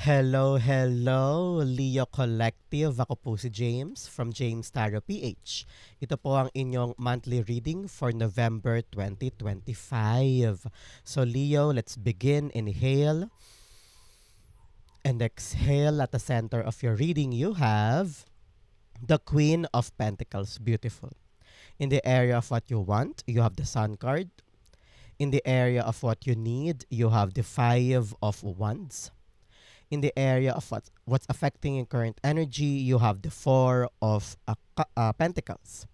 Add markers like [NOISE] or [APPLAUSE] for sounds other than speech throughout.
Hello, hello, Leo Collective. Ako po si James from James Tarot PH. Ito po ang inyong monthly reading for November 2025. So Leo, let's begin. Inhale and exhale at the center of your reading. You have the Queen of Pentacles. Beautiful. In the area of what you want, you have the Sun card. In the area of what you need, you have the Five of Wands in the area of what, what's affecting your current energy, you have the Four of uh, uh, Pentacles.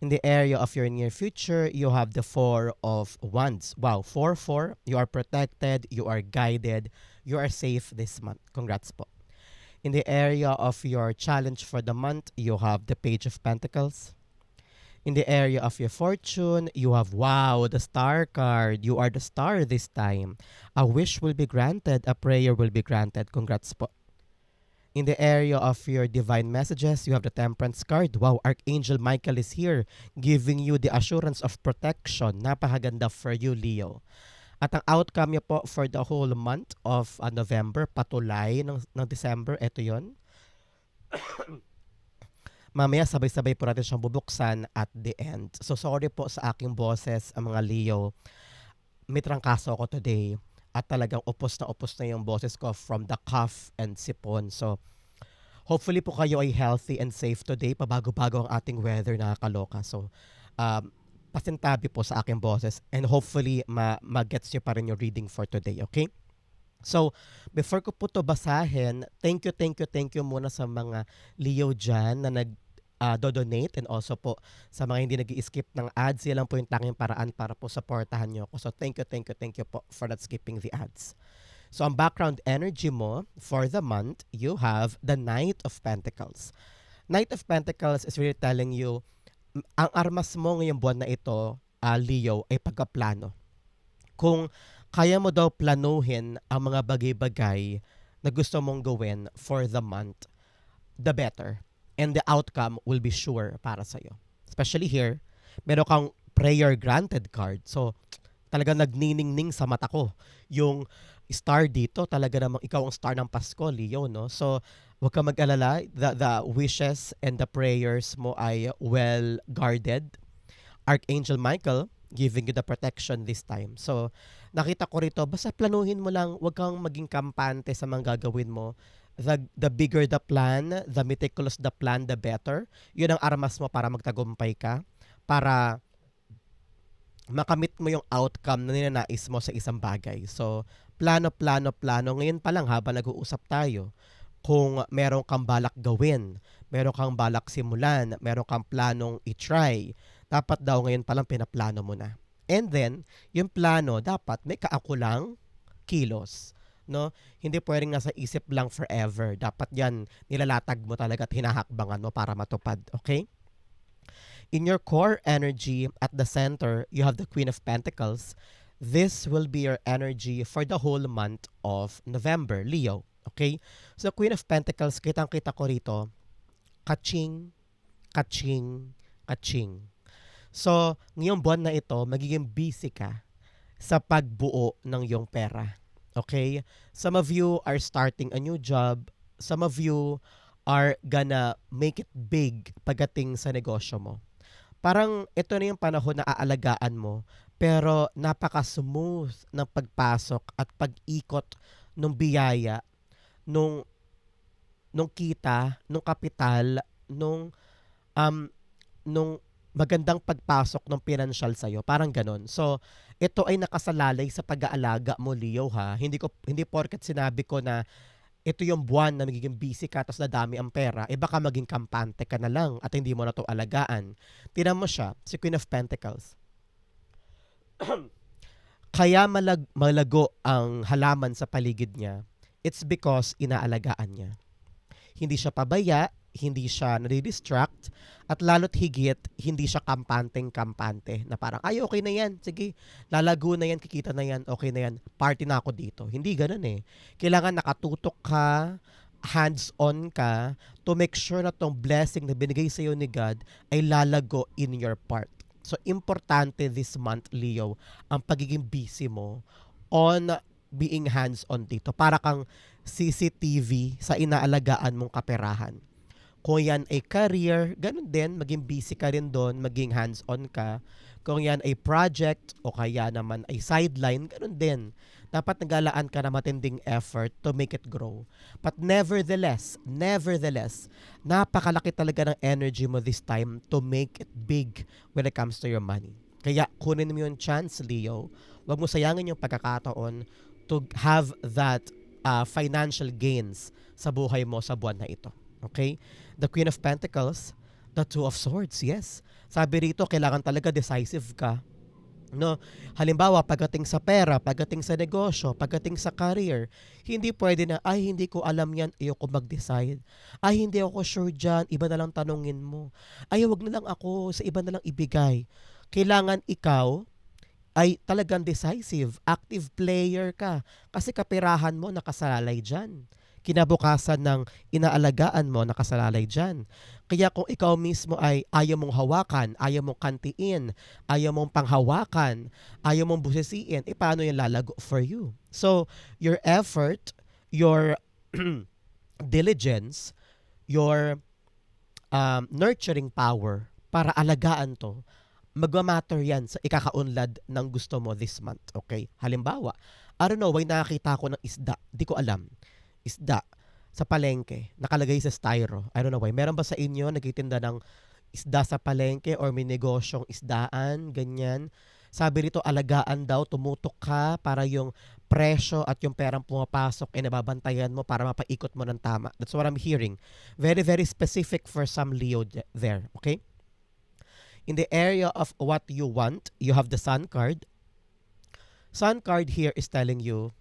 In the area of your near future, you have the Four of Wands. Wow, 4 4. You are protected, you are guided, you are safe this month. Congrats po. In the area of your challenge for the month, you have the Page of Pentacles. In the area of your fortune, you have wow, the star card. You are the star this time. A wish will be granted, a prayer will be granted. Congrats po. In the area of your divine messages, you have the temperance card. Wow, Archangel Michael is here giving you the assurance of protection. Napakaganda for you, Leo. At ang outcome niya po for the whole month of uh, November, patulay ng, ng December, ito yon mamaya sabay-sabay po natin siyang bubuksan at the end. So sorry po sa aking boses, ang mga Leo. May trangkaso ako today at talagang upos na upos na yung boses ko from the cough and sipon. So hopefully po kayo ay healthy and safe today. Pabago-bago ang ating weather, nakakaloka. So um, pasintabi po sa aking boses and hopefully ma- mag-gets nyo pa rin yung reading for today, okay? So, before ko po to basahin, thank you, thank you, thank you muna sa mga Leo dyan na nag uh, do-donate and also po sa mga hindi nag skip ng ads, yan lang po yung tanging paraan para po supportahan nyo ako. So, thank you, thank you, thank you po for not skipping the ads. So, ang background energy mo for the month, you have the Knight of Pentacles. Knight of Pentacles is really telling you, ang armas mo ngayong buwan na ito, uh, Leo, ay pagkaplano. Kung kaya mo daw planuhin ang mga bagay-bagay na gusto mong gawin for the month, the better. And the outcome will be sure para sa'yo. Especially here, meron kang prayer granted card. So, talaga nagniningning sa mata ko. Yung star dito, talaga namang ikaw ang star ng Pasko, Leo, no? So, huwag ka mag-alala. The, the wishes and the prayers mo ay well guarded. Archangel Michael, giving you the protection this time. So, nakita ko rito, basta planuhin mo lang, wag kang maging kampante sa mga gagawin mo. The, the bigger the plan, the meticulous the plan, the better. Yun ang armas mo para magtagumpay ka. Para makamit mo yung outcome na ninanais mo sa isang bagay. So, plano, plano, plano. Ngayon pa lang habang nag-uusap tayo, kung meron kang balak gawin, meron kang balak simulan, meron kang planong i-try, dapat daw ngayon pa lang pinaplano mo na. And then, yung plano, dapat may kaakulang kilos. No? Hindi pwedeng nasa isip lang forever. Dapat yan, nilalatag mo talaga at hinahakbangan mo para matupad. Okay? In your core energy at the center, you have the Queen of Pentacles. This will be your energy for the whole month of November, Leo. Okay? So, Queen of Pentacles, kitang-kita ko rito, kaching, kaching, kaching. So, ngayong buwan na ito, magiging busy ka sa pagbuo ng iyong pera. Okay? Some of you are starting a new job. Some of you are gonna make it big pagdating sa negosyo mo. Parang ito na yung panahon na aalagaan mo, pero napaka-smooth ng pagpasok at pag-ikot ng biyaya, nung nung kita, nung kapital, nung um, nung magandang pagpasok ng financial sa'yo. Parang ganon. So, ito ay nakasalalay sa pag-aalaga mo, Leo, ha? Hindi, ko, hindi porket sinabi ko na ito yung buwan na magiging busy ka tapos nadami ang pera, eh baka maging kampante ka na lang at hindi mo na to alagaan. Tinan mo siya, si Queen of Pentacles. [CLEARS THROAT] Kaya malag, malago ang halaman sa paligid niya, it's because inaalagaan niya. Hindi siya pabaya, hindi siya nadidistract, at lalo't higit, hindi siya kampanteng-kampante na parang, ay, okay na yan, sige, lalago na yan, kikita na yan, okay na yan, party na ako dito. Hindi ganun eh. Kailangan nakatutok ka, hands-on ka, to make sure na tong blessing na binigay sa'yo ni God ay lalago in your part. So, importante this month, Leo, ang pagiging busy mo on being hands-on dito. Para kang CCTV sa inaalagaan mong kaperahan. Kung yan ay career, ganun din, maging busy ka rin doon, maging hands-on ka. Kung yan ay project o kaya naman ay sideline, ganun din. Dapat nagalaan ka na matinding effort to make it grow. But nevertheless, nevertheless, napakalaki talaga ng energy mo this time to make it big when it comes to your money. Kaya kunin mo yung chance, Leo. Huwag mo sayangin yung pagkakataon to have that uh, financial gains sa buhay mo sa buwan na ito. Okay? The Queen of Pentacles, the Two of Swords, yes. Sabi rito, kailangan talaga decisive ka. No? Halimbawa, pagdating sa pera, pagdating sa negosyo, pagdating sa career, hindi pwede na, ay, hindi ko alam yan, ayoko mag-decide. Ay, hindi ako sure dyan, iba na lang tanungin mo. Ay, wag na lang ako, sa iba na lang ibigay. Kailangan ikaw ay talagang decisive, active player ka. Kasi kapirahan mo nakasalalay dyan kinabukasan ng inaalagaan mo nakasalalay dyan. Kaya kung ikaw mismo ay ayaw mong hawakan, ayaw mong kantiin, ayaw mong panghawakan, ayaw mong busisiin, eh paano yung lalago for you? So, your effort, your [CLEARS THROAT] diligence, your um, nurturing power para alagaan to, magmamatter yan sa ikakaunlad ng gusto mo this month. Okay? Halimbawa, I don't know, may nakakita ko ng isda. Di ko alam. Isda sa palengke, nakalagay sa styro. I don't know why. Meron ba sa inyo nagtitinda ng isda sa palengke or may negosyong isdaan, ganyan? Sabi rito, alagaan daw, tumutok ka para yung presyo at yung perang pumapasok ay nababantayan mo para mapaikot mo ng tama. That's what I'm hearing. Very, very specific for some Leo there. Okay? In the area of what you want, you have the Sun card. Sun card here is telling you,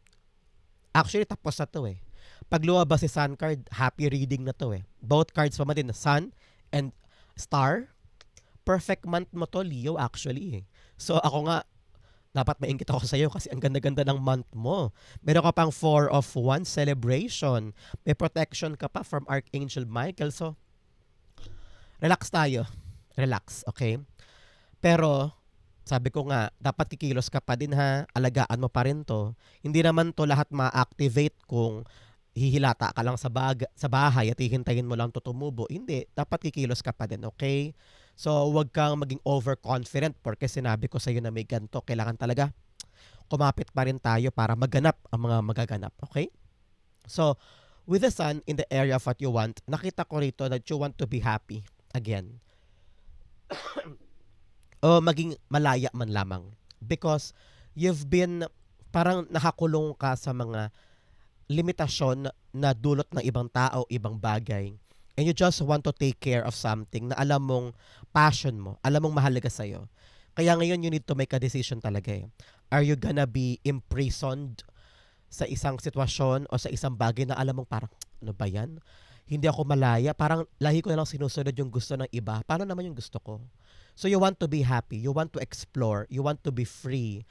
actually tapos na to eh. Pag lumabas si Sun card, happy reading na to eh. Both cards pa din, Sun and Star. Perfect month mo to, Leo, actually eh. So ako nga, dapat maingit ako sa iyo kasi ang ganda-ganda ng month mo. Meron ka pang Four of One celebration. May protection ka pa from Archangel Michael. So, relax tayo. Relax, okay? Pero, sabi ko nga, dapat kikilos ka pa din ha. Alagaan mo pa rin to. Hindi naman to lahat ma-activate kung hihilata ka lang sa, bag, sa bahay at hihintayin mo lang to tumubo. Hindi. Dapat kikilos ka pa din, okay? So, huwag kang maging overconfident porque sinabi ko sa iyo na may ganito. Kailangan talaga kumapit pa rin tayo para maganap ang mga magaganap, okay? So, with the sun in the area of what you want, nakita ko rito that you want to be happy again. [COUGHS] o maging malaya man lamang. Because you've been parang nakakulong ka sa mga limitasyon na dulot ng ibang tao, ibang bagay. And you just want to take care of something na alam mong passion mo, alam mong mahalaga sa'yo. Kaya ngayon you need to make a decision talaga eh. Are you gonna be imprisoned sa isang sitwasyon o sa isang bagay na alam mong parang, ano ba yan? Hindi ako malaya. Parang lahi ko na lang sinusunod yung gusto ng iba. Paano naman yung gusto ko? So you want to be happy. You want to explore. You want to be free.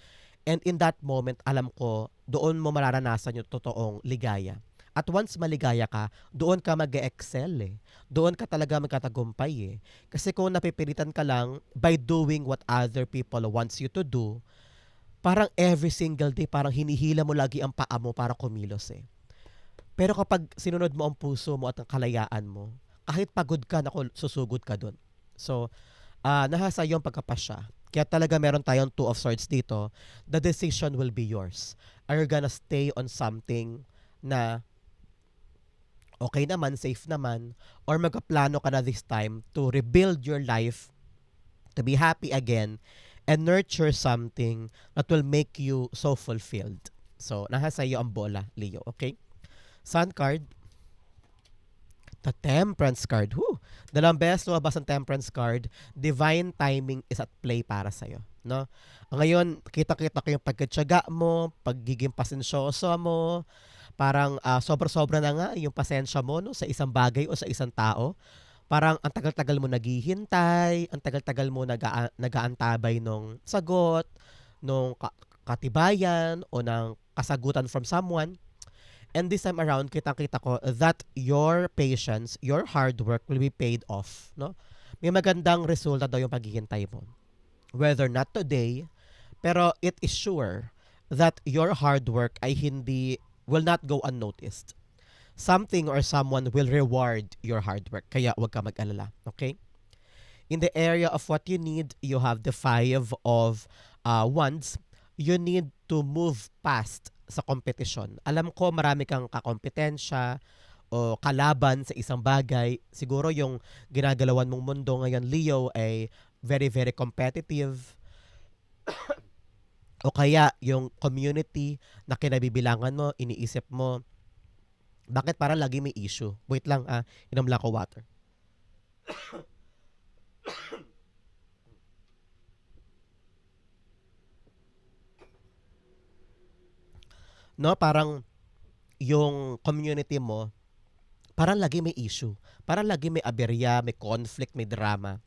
And in that moment, alam ko, doon mo mararanasan yung totoong ligaya. At once maligaya ka, doon ka mag excel eh. Doon ka talaga magkatagumpay eh. Kasi kung napipilitan ka lang by doing what other people wants you to do, parang every single day, parang hinihila mo lagi ang paa mo para kumilos eh. Pero kapag sinunod mo ang puso mo at ang kalayaan mo, kahit pagod ka, naku, susugod ka doon. So, uh, nasa iyo ang pagkapasya. Kaya talaga meron tayong two of swords dito. The decision will be yours. Are you gonna stay on something na okay naman, safe naman, or magkaplano ka na this time to rebuild your life, to be happy again, and nurture something that will make you so fulfilled. So, nasa iyo ang bola, Leo, okay? Sun card, the Temperance card. Whew! Dalawang beses lumabas ang Temperance card. Divine timing is at play para sa'yo. No? Ngayon, kita-kita ko yung pagkatsaga mo, pagiging pasensyoso mo, parang uh, sobra-sobra na nga yung pasensya mo no, sa isang bagay o sa isang tao. Parang ang tagal-tagal mo naghihintay, ang tagal-tagal mo nag nagaantabay nung sagot, nung katibayan o ng kasagutan from someone. And this time around, kitang-kita ko that your patience, your hard work will be paid off. No? May magandang resulta daw yung paghihintay mo. Whether not today, pero it is sure that your hard work ay hindi will not go unnoticed. Something or someone will reward your hard work. Kaya huwag ka mag-alala. Okay? In the area of what you need, you have the five of uh, wands. You need to move past sa competition. Alam ko marami kang kakompetensya o kalaban sa isang bagay. Siguro yung ginagalawan mong mundo ngayon, Leo, ay very, very competitive. [COUGHS] o kaya yung community na kinabibilangan mo, iniisip mo, bakit para lagi may issue? Wait lang, ah, inom lang ako water. [COUGHS] No, parang yung community mo, parang lagi may issue. Parang lagi may aberya, may conflict, may drama.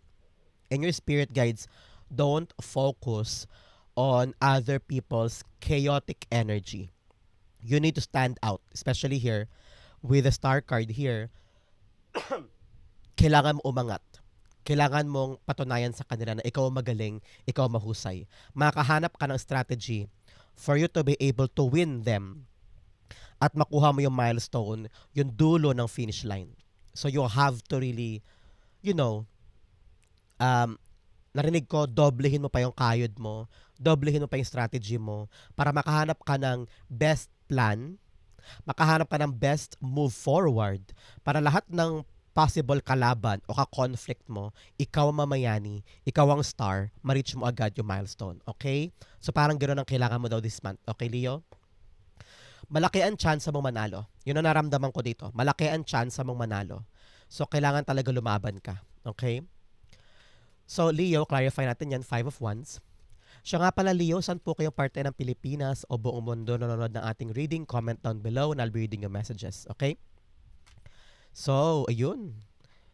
And your spirit guides don't focus on other people's chaotic energy. You need to stand out, especially here with the star card here. [COUGHS] kailangan mo umangat. Kailangan mong patunayan sa kanila na ikaw magaling, ikaw mahusay. Makahanap ka ng strategy for you to be able to win them at makuha mo yung milestone, yung dulo ng finish line. So you have to really, you know, um, narinig ko, doblehin mo pa yung kayod mo, doblehin mo pa yung strategy mo para makahanap ka ng best plan, makahanap ka ng best move forward para lahat ng possible kalaban o ka-conflict mo, ikaw mamayani, ikaw ang star, ma-reach mo agad yung milestone. Okay? So parang ganoon ang kailangan mo daw this month. Okay, Leo? Malaki ang chance mong manalo. Yun ang naramdaman ko dito. Malaki ang chance mong manalo. So kailangan talaga lumaban ka. Okay? So Leo, clarify natin yan, five of wands. Siya nga pala Leo, saan po kayong parte ng Pilipinas o buong mundo nanonood ng ating reading? Comment down below and I'll be reading your messages. Okay? So, ayun.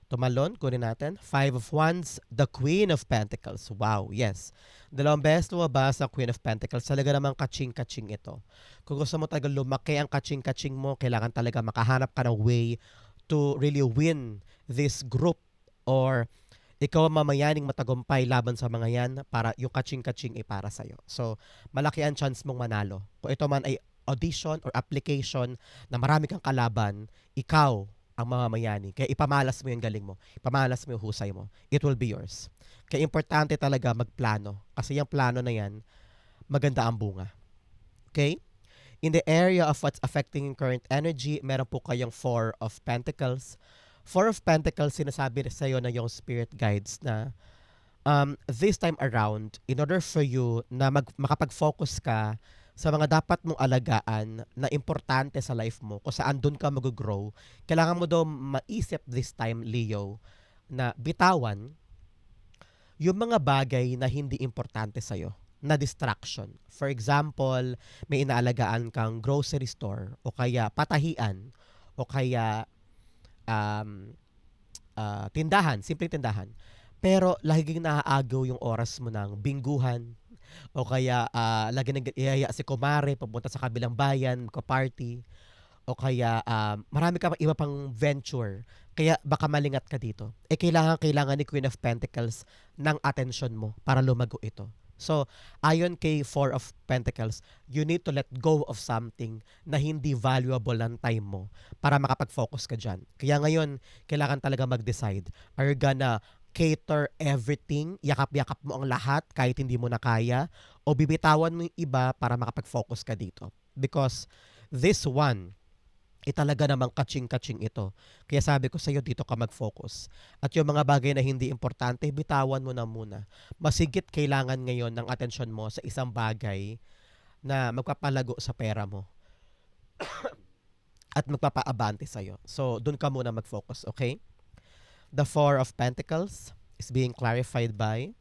Tumalon, kunin natin. Five of Wands, the Queen of Pentacles. Wow, yes. Dalawang beses lumabas sa Queen of Pentacles. Talaga namang kaching-kaching ito. Kung gusto mo talaga lumaki ang kaching-kaching mo, kailangan talaga makahanap ka ng way to really win this group or ikaw ang mamayaning matagumpay laban sa mga yan para yung kaching-kaching ay para sa'yo. So, malaki ang chance mong manalo. Kung ito man ay audition or application na marami kang kalaban, ikaw ang mamamayani. Kaya ipamalas mo yung galing mo. Ipamalas mo yung husay mo. It will be yours. Kaya importante talaga magplano. Kasi yung plano na yan, maganda ang bunga. Okay? In the area of what's affecting current energy, meron po kayong Four of Pentacles. Four of Pentacles, sinasabi sa iyo na yung spirit guides na um, this time around, in order for you na mag, makapag-focus ka sa mga dapat mong alagaan na importante sa life mo, kung saan doon ka mag-grow, kailangan mo daw maisip this time, Leo, na bitawan yung mga bagay na hindi importante sa'yo, na distraction. For example, may inaalagaan kang grocery store, o kaya patahian, o kaya um, uh, tindahan, simple tindahan. Pero laging naaagaw yung oras mo ng bingguhan, o kaya uh, lagi nang ihaya si kumare papunta sa kabilang bayan, ka-party. O kaya um, marami ka pang iba pang venture. Kaya baka malingat ka dito. Eh kailangan kailangan ni Queen of Pentacles ng attention mo para lumago ito. So, ayon kay Four of Pentacles, you need to let go of something na hindi valuable ng time mo para makapag-focus ka dyan. Kaya ngayon, kailangan talaga mag-decide. Are you gonna cater everything, yakap-yakap mo ang lahat kahit hindi mo na kaya, o bibitawan mo yung iba para makapag-focus ka dito. Because this one, eh talaga namang kaching-kaching ito. Kaya sabi ko sa iyo dito ka mag-focus. At yung mga bagay na hindi importante, bitawan mo na muna. Masigit kailangan ngayon ng atensyon mo sa isang bagay na magpapalago sa pera mo. [COUGHS] at magpapaabante sa iyo. So, doon ka muna mag-focus, okay? The Four of Pentacles is being clarified by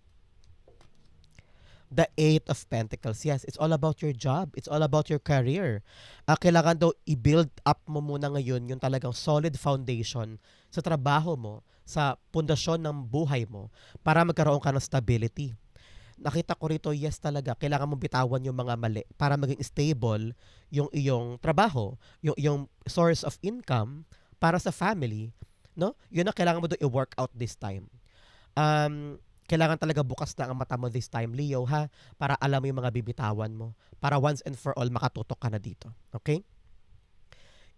the Eight of Pentacles. Yes, it's all about your job. It's all about your career. Uh, kailangan daw i-build up mo muna ngayon yung talagang solid foundation sa trabaho mo, sa pundasyon ng buhay mo para magkaroon ka ng stability. Nakita ko rito, yes talaga, kailangan mong bitawan yung mga mali para maging stable yung iyong trabaho, yung iyong source of income para sa family, no? Yun ang kailangan mo doon i-work out this time. Um, kailangan talaga bukas na ang mata mo this time, Leo, ha? Para alam mo yung mga bibitawan mo. Para once and for all, makatutok ka na dito. Okay?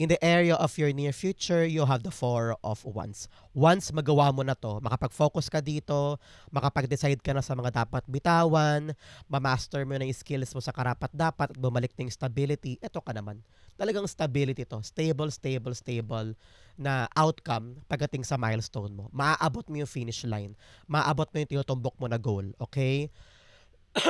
In the area of your near future, you have the Four of Wands. Once magawa mo na to, makapag-focus ka dito, makapag-decide ka na sa mga dapat bitawan, ma-master mo na yung skills mo sa karapat-dapat at bumalik na yung stability, eto ka naman. Talagang stability to. Stable, stable, stable na outcome pagdating sa milestone mo. Maaabot mo yung finish line. Maaabot mo yung tinutumbok mo na goal. Okay? [CLEARS THROAT]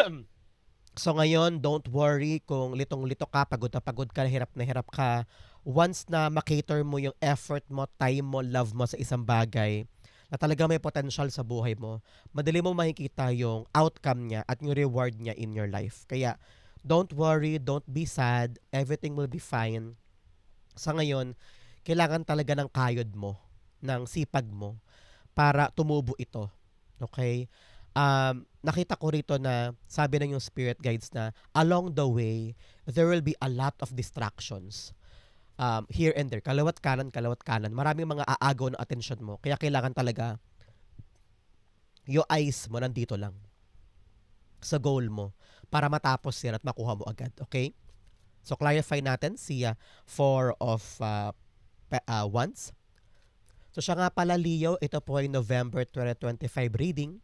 so ngayon, don't worry kung litong-lito ka, pagod na pagod ka, hirap na hirap ka. Once na makater mo yung effort mo, time mo, love mo sa isang bagay, na talaga may potential sa buhay mo, madali mo makikita yung outcome niya at yung reward niya in your life. Kaya, don't worry, don't be sad, everything will be fine. Sa ngayon, kailangan talaga ng kayod mo, ng sipag mo, para tumubo ito. Okay? Um, nakita ko rito na sabi ng yung spirit guides na along the way, there will be a lot of distractions um, here and there. Kalawat kanan, kalawat kanan. Maraming mga aagaw ng attention mo. Kaya kailangan talaga yung eyes mo nandito lang sa goal mo para matapos yan at makuha mo agad. Okay? So, clarify natin si uh, four of uh, pe- uh, wands. So, siya nga pala, Leo, ito po ay November 2025 reading.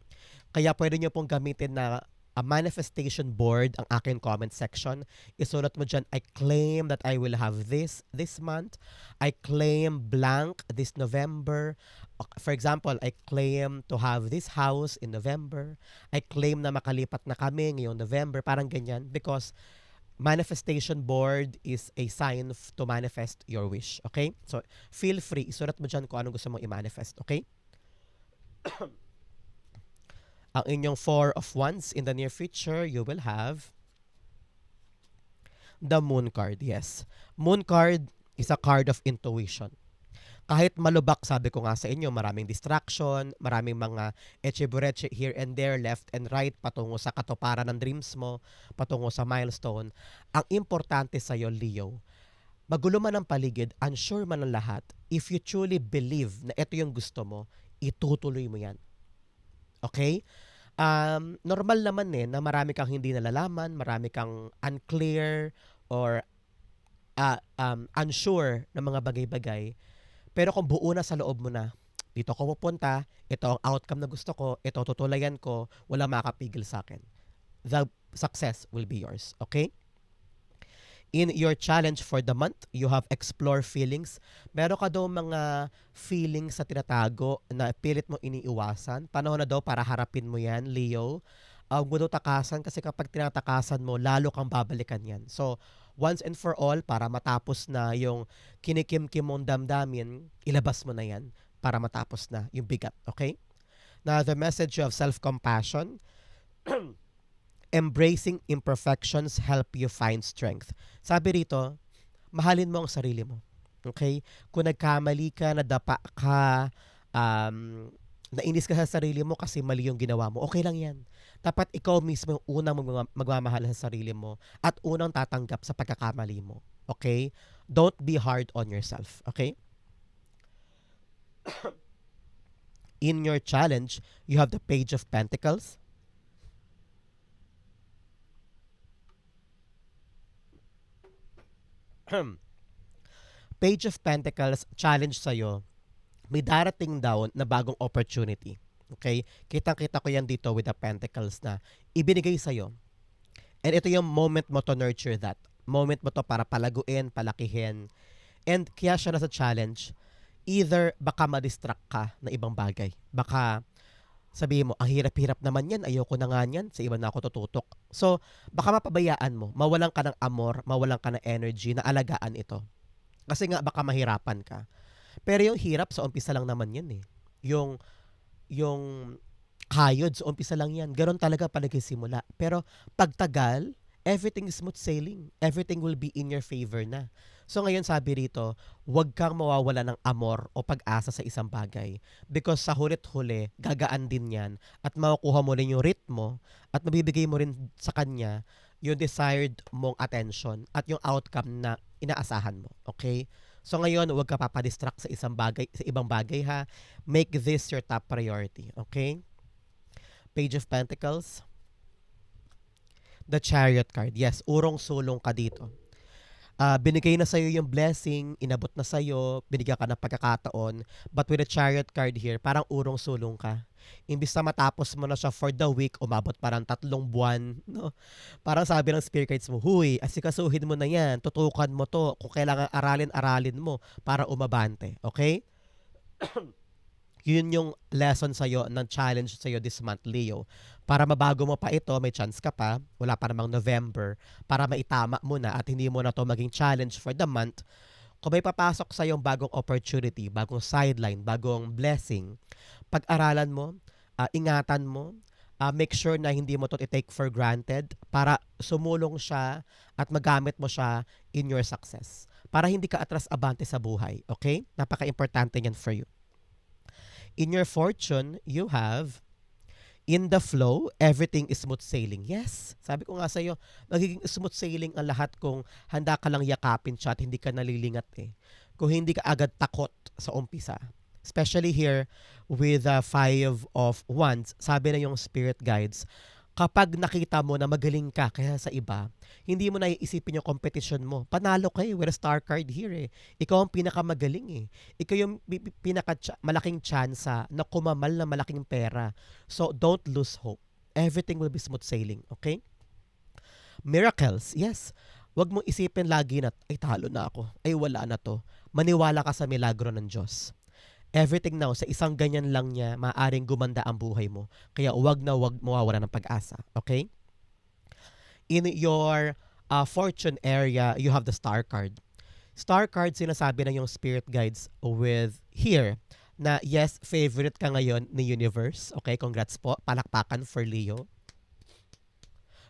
Kaya pwede nyo pong gamitin na a manifestation board ang akin comment section. Isulat mo dyan, I claim that I will have this this month. I claim blank this November. For example, I claim to have this house in November. I claim na makalipat na kami ngayong November. Parang ganyan. Because manifestation board is a sign to manifest your wish. Okay? So, feel free. Isulat mo dyan kung anong gusto mong i-manifest. Okay? Ang inyong four of wands in the near future, you will have the moon card. Yes. Moon card is a card of intuition. Kahit malubak, sabi ko nga sa inyo, maraming distraction, maraming mga echebureche here and there, left and right, patungo sa katuparan ng dreams mo, patungo sa milestone. Ang importante sa'yo, Leo, magulo man ang paligid, unsure man ang lahat, if you truly believe na ito yung gusto mo, itutuloy mo yan. Okay? Um, normal naman eh na marami kang hindi nalalaman, marami kang unclear or uh, um, unsure ng mga bagay-bagay. Pero kung buo na sa loob mo na, dito ako pupunta, ito ang outcome na gusto ko, ito tutulayan ko, wala makakapigil sa akin. The success will be yours. Okay? In your challenge for the month, you have explore feelings. Meron ka daw mga feelings sa tinatago na pilit mo iniiwasan. Panahon na daw para harapin mo yan, Leo. Uh, huwag mo daw takasan kasi kapag tinatakasan mo, lalo kang babalikan yan. So, once and for all, para matapos na yung kinikim-kim mong damdamin, ilabas mo na yan para matapos na yung bigat. Okay? Now, the message of self-compassion, [CLEARS THROAT] embracing imperfections help you find strength. Sabi rito, mahalin mo ang sarili mo. Okay? Kung nagkamali ka, nadapa ka, um, nainis ka sa sarili mo kasi mali yung ginawa mo, okay lang yan. Dapat ikaw mismo yung unang magmama- magmamahal sa sarili mo at unang tatanggap sa pagkakamali mo. Okay? Don't be hard on yourself. Okay? [COUGHS] In your challenge, you have the Page of Pentacles. [CLEARS THROAT] Page of Pentacles challenge sa'yo, may darating daw na bagong opportunity. Okay? Kitang-kita ko yan dito with the Pentacles na ibinigay sa'yo. And ito yung moment mo to nurture that. Moment mo to para palaguin, palakihin. And kaya siya nasa challenge, either baka ma-distract ka na ibang bagay. Baka sabihin mo, ang hirap-hirap naman yan, ayoko na nga yan, sa iba na ako tututok. So, baka mapabayaan mo, mawalan ka ng amor, mawalan ka ng energy na alagaan ito. Kasi nga, baka mahirapan ka. Pero yung hirap, sa umpisa lang naman yan eh. Yung, yung kayod, sa umpisa lang yan. Ganon talaga pa nagsisimula. Pero pagtagal, everything is smooth sailing. Everything will be in your favor na. So ngayon sabi rito, huwag kang mawawala ng amor o pag-asa sa isang bagay. Because sa hulit-huli, gagaan din yan at makukuha mo rin yung ritmo at mabibigay mo rin sa kanya yung desired mong attention at yung outcome na inaasahan mo. Okay? So ngayon, huwag ka papadistract sa isang bagay, sa ibang bagay ha. Make this your top priority. Okay? Page of Pentacles. The Chariot card. Yes, urong-sulong ka dito. Ah, binigay na sa'yo yung blessing, inabot na sa'yo, binigyan ka ng pagkakataon. But with the chariot card here, parang urong-sulong ka. Imbis na matapos mo na siya for the week, umabot parang tatlong buwan. No? Parang sabi ng spirit guides mo, Huy, asikasuhin mo na yan, tutukan mo to. Kung kailangan aralin, aralin mo para umabante. Okay? [CLEARS THROAT] Yun yung lesson sa'yo, ng challenge sa'yo this month, Leo. Para mabago mo pa ito, may chance ka pa, wala pa namang November, para maitama mo na at hindi mo na to maging challenge for the month, kung may papasok sa yung bagong opportunity, bagong sideline, bagong blessing, pag-aralan mo, ah, ingatan mo, ah, make sure na hindi mo to i-take for granted para sumulong siya at magamit mo siya in your success. Para hindi ka atras abante sa buhay. Okay? Napaka-importante yan for you. In your fortune, you have in the flow, everything is smooth sailing. Yes, sabi ko nga sa iyo, magiging smooth sailing ang lahat kung handa ka lang yakapin siya at hindi ka nalilingat eh. Kung hindi ka agad takot sa umpisa. Especially here with the five of wands, sabi na yung spirit guides, kapag nakita mo na magaling ka kaya sa iba, hindi mo na iisipin yung competition mo. Panalo ka eh, with a star card here eh. Ikaw ang pinakamagaling eh. Ikaw yung pi- pi- pinaka malaking tsansa na kumamal na malaking pera. So don't lose hope. Everything will be smooth sailing, okay? Miracles, yes. Huwag mong isipin lagi na, ay talo na ako, ay wala na to. Maniwala ka sa milagro ng Diyos. Everything now, sa isang ganyan lang niya, maaring gumanda ang buhay mo. Kaya huwag na huwag mawawala ng pag-asa. Okay? In your uh, fortune area, you have the star card. Star card, sinasabi na yung spirit guides with here na yes, favorite ka ngayon ni universe. Okay, congrats po. Palakpakan for Leo.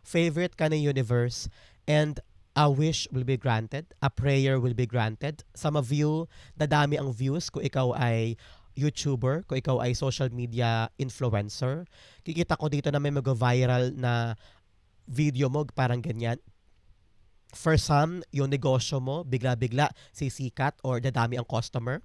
Favorite ka ni universe and a wish will be granted, a prayer will be granted. Some of you, dadami ang views kung ikaw ay YouTuber, kung ikaw ay social media influencer. Kikita ko dito na may mag-viral na video mo, parang ganyan. For some, yung negosyo mo, bigla-bigla sisikat or dadami ang customer.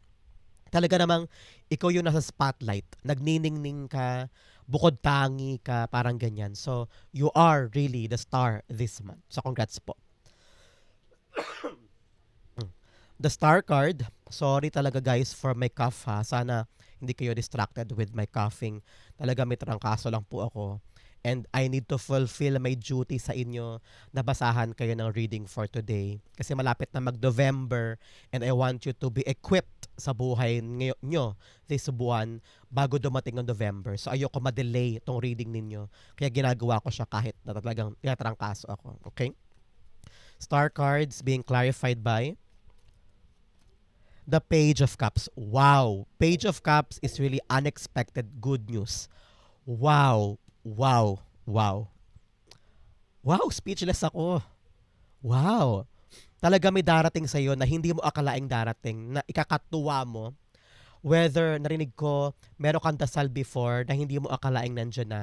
Talaga namang ikaw yung nasa spotlight. Nagniningning ka, bukod tangi ka, parang ganyan. So, you are really the star this month. So, congrats po. [COUGHS] the star card, sorry talaga guys for my cough ha. Sana hindi kayo distracted with my coughing. Talaga may trangkaso lang po ako. And I need to fulfill my duty sa inyo na basahan kayo ng reading for today. Kasi malapit na mag-November and I want you to be equipped sa buhay nyo this buwan bago dumating ang November. So ayoko ma-delay itong reading ninyo. Kaya ginagawa ko siya kahit na talagang tinatrangkaso ako. Okay? Star cards being clarified by the Page of Cups. Wow. Page of Cups is really unexpected good news. Wow. Wow. Wow. Wow, speechless ako. Wow. Talaga may darating sa'yo na hindi mo akalaing darating, na ikakatuwa mo. Whether narinig ko, meron kang dasal before na hindi mo akalaing nandyan na,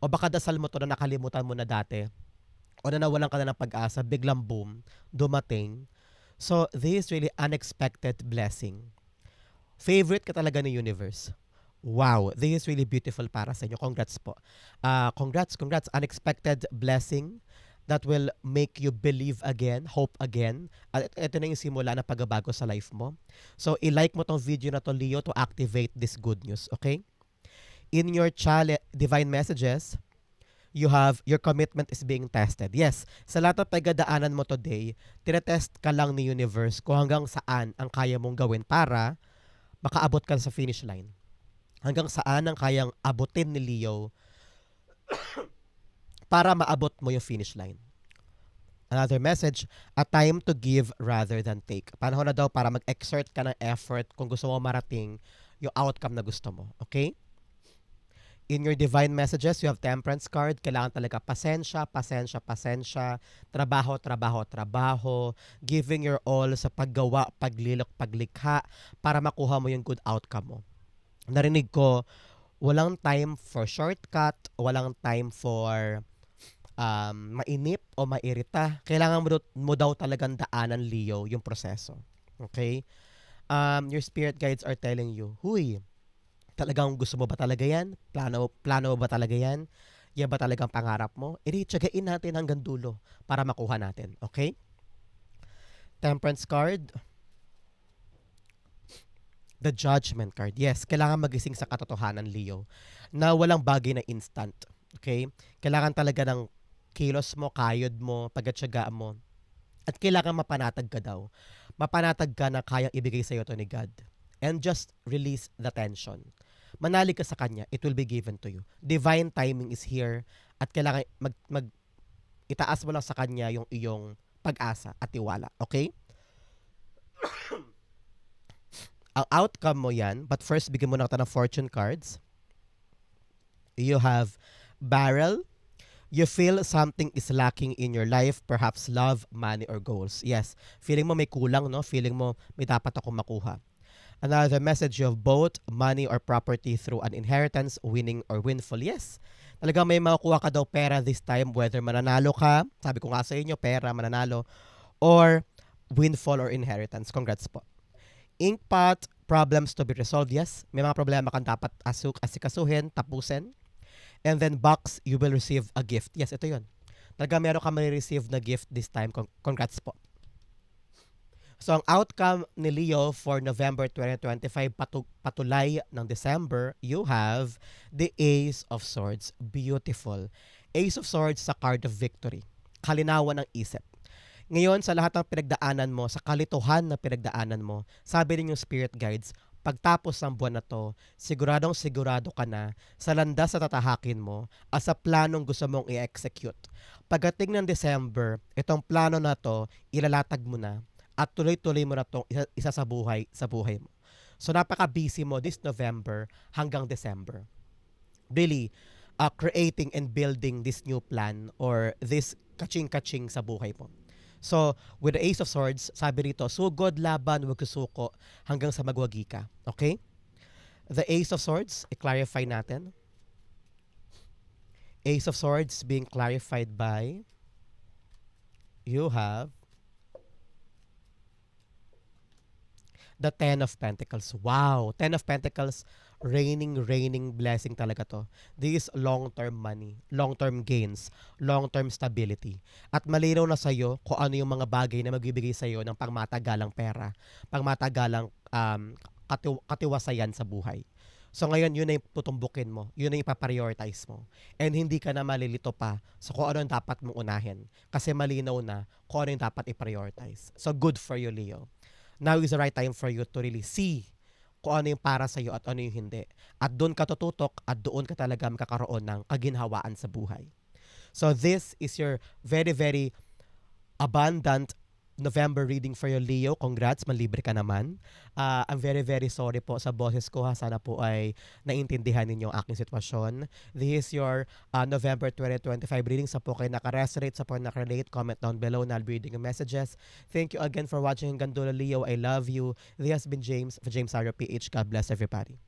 o baka dasal mo to na nakalimutan mo na dati, o na nawalan ka na ng pag-asa, biglang boom, dumating. So, this is really unexpected blessing. Favorite ka talaga ng universe. Wow, this is really beautiful para sa inyo. Congrats po. Uh, congrats, congrats. Unexpected blessing that will make you believe again, hope again. At ito na yung simula na pagbabago sa life mo. So, i-like mo tong video na to, Leo, to activate this good news, okay? In your chale- divine messages, you have your commitment is being tested. Yes, sa lahat ng pagdadaanan mo today, tinetest ka lang ni universe kung hanggang saan ang kaya mong gawin para makaabot ka sa finish line. Hanggang saan ang kayang abutin ni Leo [COUGHS] para maabot mo yung finish line. Another message, a time to give rather than take. Panahon na daw para mag-exert ka ng effort kung gusto mo marating yung outcome na gusto mo. Okay? In your divine messages, you have temperance card. Kailangan talaga pasensya, pasensya, pasensya, trabaho, trabaho, trabaho, giving your all sa paggawa, paglilok, paglikha para makuha mo yung good outcome mo. Narinig ko, walang time for shortcut, walang time for um, mainip o mairita. Kailangan mo, mo daw talagang daanan, Leo, yung proseso. Okay? Um, your spirit guides are telling you, huy, Talagang gusto mo ba talaga yan? Plano, plano mo ba talaga yan? Yan ba talagang pangarap mo? Edi, tiyagain natin hanggang dulo para makuha natin. Okay? Temperance card. The Judgment card. Yes, kailangan magising sa katotohanan, Leo, na walang bagay na instant. Okay? Kailangan talaga ng kilos mo, kayod mo, pagkatsaga mo. At kailangan mapanatag ka daw. Mapanatag ka na kayang ibigay sa iyo to ni God. And just release the tension. Manalig ka sa Kanya, it will be given to you. Divine timing is here at kailangan mag, mag itaas mo lang sa Kanya yung iyong pag-asa at tiwala. Okay? [COUGHS] Ang outcome mo yan, but first, bigyan mo na kita ng fortune cards. You have barrel. You feel something is lacking in your life, perhaps love, money, or goals. Yes, feeling mo may kulang, no? Feeling mo may dapat akong makuha. Another message you have both money or property through an inheritance, winning or windfall. Yes, talagang may makukuha ka daw pera this time, whether mananalo ka, sabi ko nga sa inyo, pera, mananalo, or windfall or inheritance. Congrats po. Ink pot, problems to be resolved. Yes, may mga problema kang dapat asuk asikasuhin, tapusin. And then box, you will receive a gift. Yes, ito yun. Talaga meron ka may-receive na gift this time. Con- Congrats po. So, ang outcome ni Leo for November 2025, patu- patulay ng December, you have the Ace of Swords. Beautiful. Ace of Swords sa card of victory. Kalinawan ng isip. Ngayon, sa lahat ng pinagdaanan mo, sa kalituhan na pinagdaanan mo, sabi rin yung spirit guides, pagtapos ng buwan na to, siguradong sigurado ka na sa landas sa tatahakin mo at sa planong gusto mong i-execute. Pagdating ng December, itong plano na to, ilalatag mo na at tuloy-tuloy mo na itong isa, isa sa buhay sa buhay mo. So napaka-busy mo this November hanggang December. Really, uh, creating and building this new plan or this kaching-kaching sa buhay mo. So, with the Ace of Swords, sabi rito, sugod laban, huwag susuko hanggang sa magwagi ka. Okay? The Ace of Swords, i-clarify natin. Ace of Swords being clarified by you have the Ten of Pentacles. Wow! Ten of Pentacles, raining, raining blessing talaga to. This is long-term money, long-term gains, long-term stability. At malinaw na sa'yo kung ano yung mga bagay na magbibigay sa'yo ng pangmatagalang pera, pangmatagalang um, katiw- katiwasayan sa buhay. So ngayon, yun na yung tutumbukin mo. Yun na yung ipaprioritize mo. And hindi ka na malilito pa sa kung ano yung dapat mong unahin. Kasi malinaw na kung ano yung dapat i-prioritize. So good for you, Leo. Now is the right time for you to really see kung ano yung para sa'yo at ano yung hindi. At doon ka tututok at doon ka talaga makakaroon ng kaginhawaan sa buhay. So this is your very, very abundant November reading for your Leo. Congrats, manlibre ka naman. Uh, I'm very, very sorry po sa boses ko ha. Sana po ay naintindihan ninyo ang aking sitwasyon. This is your uh, November 2025 reading. Sa po kayo nakaresonate, sa po nakarelate, comment down below na reading messages. Thank you again for watching Gandula Leo. I love you. This has been James James Arrow PH. God bless everybody.